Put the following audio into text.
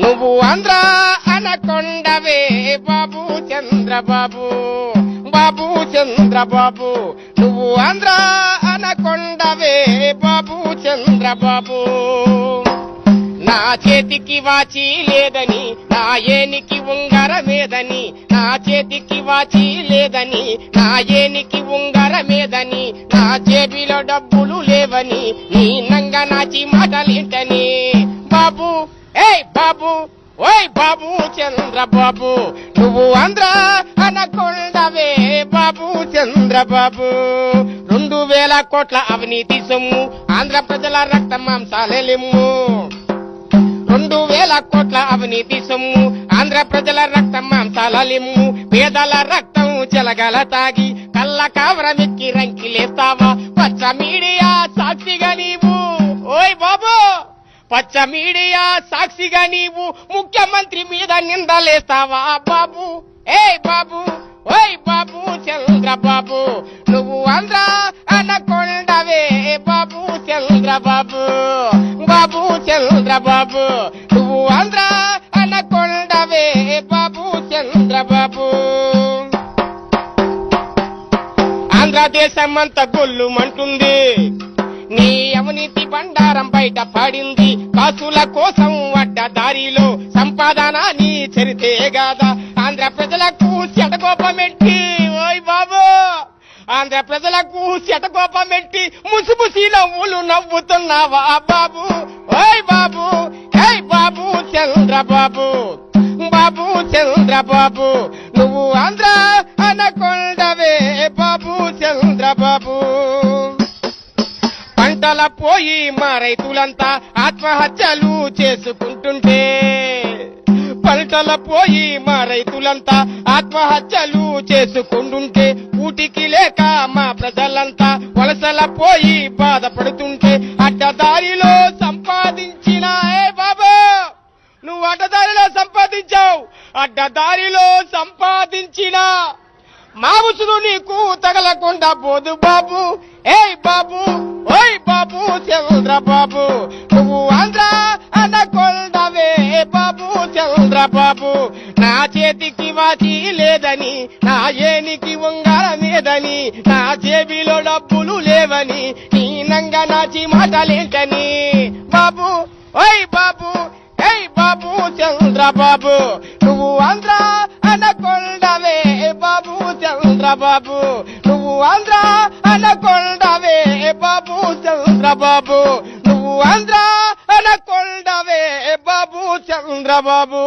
నువ్వు ఆంధ్ర అనకొండవే బాబు చంద్రబాబు బాబు చంద్రబాబు. నువ్వు ఆంధ్ర అనకొండవే బాబు చంద్రబాబు. నా చేతికి వాచి లేదని నా ఏనికి ఉంగరమేదని నా చేతికి వాచి లేదని నా ఏనికి ఉంగరమేదని నా జేబిలో డబ్బులు లేవని నీ నంగ నాచి మాటలేంటని. బాబు ఏయ్ బాబు ఓయ్ బాబు చంద్రబాబు నువ్వు ఆంధ్ర అనకొండవే బాబు చంద్రబాబు. రెండు వేల కోట్ల అవినీతి సొమ్ము ఆంధ్ర ప్రజల రక్త మాంసాలెలిమ్ము రెండు వేల కోట్ల అవినీతి సొమ్ము ఆంధ్ర ప్రజల రక్త మాంసాలెలిమ్ము పేదల రక్తం చెలగల తాగి కళ్ళ కావరమెక్కి రంకిలేస్తావా? పచ్చ మీడియా సాక్షిగా నీవు. ఓయ్ బాబు! పచ్చ మీడియా సాక్షిగా నీవు ముఖ్యమంత్రి మీద నిందలేస్తావా బాబు? ఏయ్ బాబు ఓయ్ బాబు చంద్రబాబు నువ్వు ఆంధ్ర అనకొండవే బాబు చంద్రబాబు బాబు చంద్రబాబు నువ్వు ఆంధ్ర అనకొండవే బాబు చంద్రబాబు. ఆంధ్రదేశం అంతా గొల్లుమంటుంది. నీ అవినీతి బండారం బయట పడింది. కాసుల కోసం అడ్డ దారిలో సంపాదన నీ చరితే గాదా. ఆంధ్ర ప్రజలకు శటకోపమెట్టి ఓయ్ బాబు! ఆంధ్ర ప్రజలకు శటకోపమెట్టి ముసిముసి నవ్వులు నవ్వుతున్నావా బాబు? ఓయ్ బాబు! హే బాబు చంద్రబాబు! బాబు చంద్రబాబు! నువ్వు ఆంధ్ర అనకో మా రైతులంతా ఆత్మహత్యలు చేసుకుంటుంటే పంటల పోయి మా రైతులంతా ఆత్మహత్యలు చేసుకుంటుంటే ఊటికి లేక మా ప్రజలంతా వలసల పోయి బాధపడుతుంటే అడ్డదారిలో సంపాదించిన ఏ నువ్వు అడ్డదారిలో సంపాదించావు అడ్డదారిలో సంపాదించిన మా ఉసురు నీకు తగలకుండా పోదు బాబు. ఏయ్ బాబు ఓయ్ బాబు చంద్రబాబు నువ్వు ఆంధ్ర అనకొండవే బాబు చంద్రబాబు నా చేతికి వాచి లేదని నా ఏనికి ఉంగరమేదని నా జేబిలో డబ్బులు లేవని నీ నంగ నాచి మాటలేంటని బాబు ఓయ్ బాబు ఏయ్ బాబు చంద్రబాబు నువ్వు ఆంధ్ర అనకొండవే బాబు చంద్ర బాబు. ఆంధ్ర అనకొండవే బాబు చంద్రబాబు. నువ్వు ఆంధ్ర అనకొండవే బాబు చంద్రబాబు.